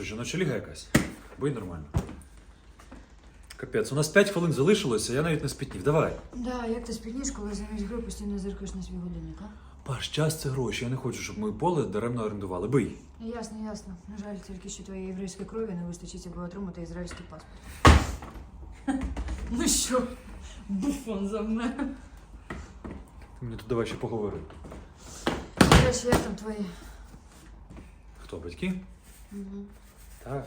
що, жіноча ліга якась? Бий нормально. Капець, у нас 5 хвилин залишилося, я навіть не спітнів. Давай. Да, як ти спідніш, коли замість гри постійно зиркаєш на свій годинник, а? Паш, час це гроші. Я не хочу, щоб ми поле даремно орендували. Бий. Ясно, ясно. На жаль, тільки що твоєї єврейської крові не вистачить, аби отримати ізраїльський паспорт. Ну що, буфон за мене. Ти мені тут давай ще поговори. До речі, як там твої? Хто, батьки? Угу. Та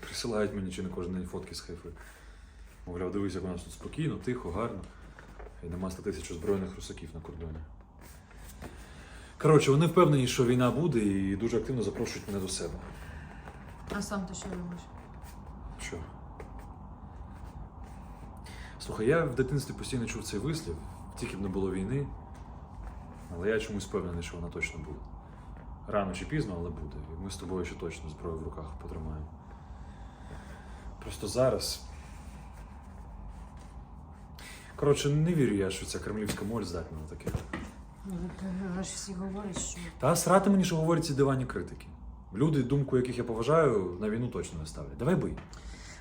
присилають мені чи не кожен день фотки з хайфи. Мовляв, дивись, як у нас тут спокійно, тихо, гарно. І нема 100 тисяч озброєних русаків на кордоні. Коротше, вони впевнені, що війна буде і дуже активно запрошують мене до себе. А сам ти що робиш? Що? Слухай, я в дитинстві постійно чув цей вислів, тільки б не було війни. Але я чомусь впевнений, що вона точно буде. Рано чи пізно, але буде. І ми з тобою ще точно зброю в руках потримаємо. Просто зараз. Коротше, не вірю я, що ця кремлівська моль здатна на таке. Ну, Ви ж всі говорять, що. Та срати мені, що говорять ці дивані критики. Люди, думку яких я поважаю, на війну точно не ставлять. Давай бий.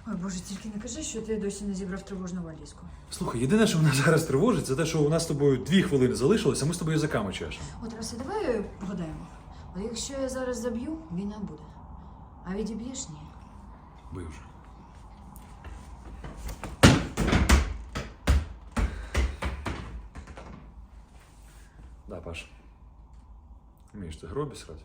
Ой, Боже, тільки не кажи, що ти досі не зібрав тривожну валізку. Слухай, єдине, що мене зараз тривожить, це те, що у нас з тобою дві хвилини залишилось, а ми з тобою язиками чешемо. От Расе, давай погадаємо. От якщо я зараз заб'ю, війна буде. А відіб'єш ні. Бий вже. Да, Паш. Вмієш ти гробі срати?